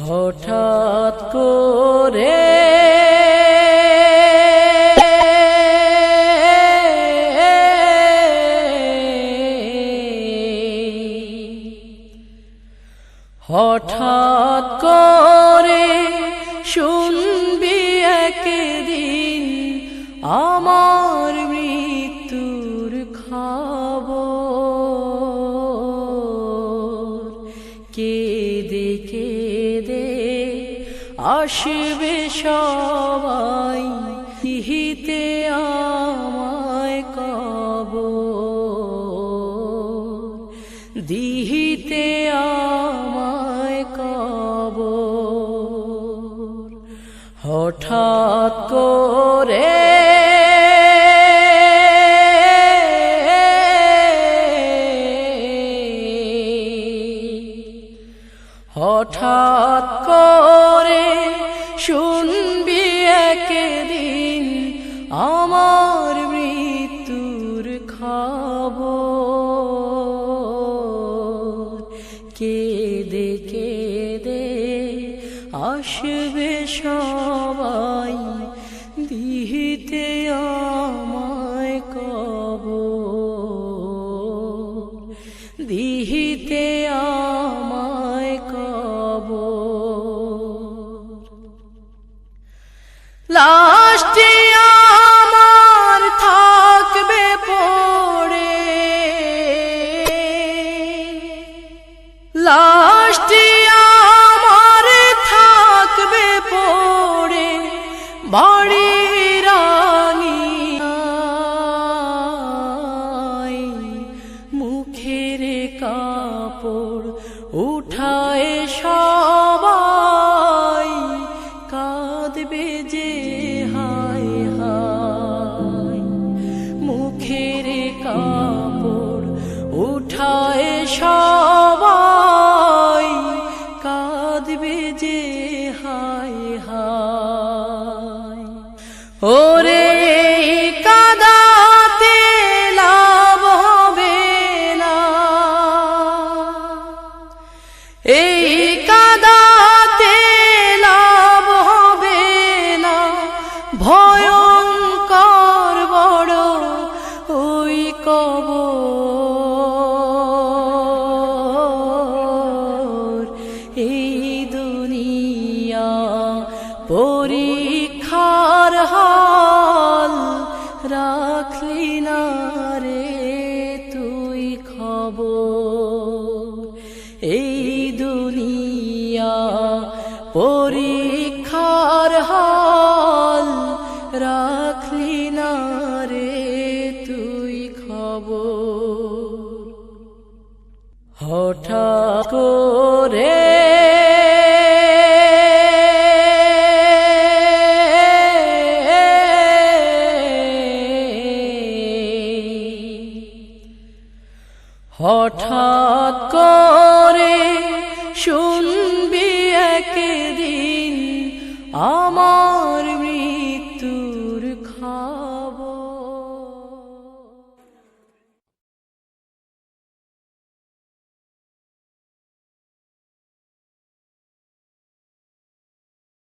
হঠাৎ করে হঠাৎ করে শুনবি একদিন আমার মৃত্যুর খাব কেঁদে কেঁদে আসবে সবাই হিতে আমায় কব দিহিতে আমায় কব হঠাৎ করে হঠাৎ করে শুনবি একদিন আমার মৃত্যুর খবর। কেঁদে কেঁদে আসবে সবাই দিহিতে আমায় কব দিহিতে লাস্টে আমার থাকবে পড়ে। লাস্টে আমার থাকবে পড়ে বাড়ি রাঙি মুখের কাপড় উঠায় কাপড় উঠায় সবাই কাঁদবে যে হায় হায়। ওরে দুনিয়া পরীক্ষার হাল রাখলি না রে তুই খবর। হঠাৎ করে হঠাৎ করে শুনবি একদিন আমার মৃত্যুর খা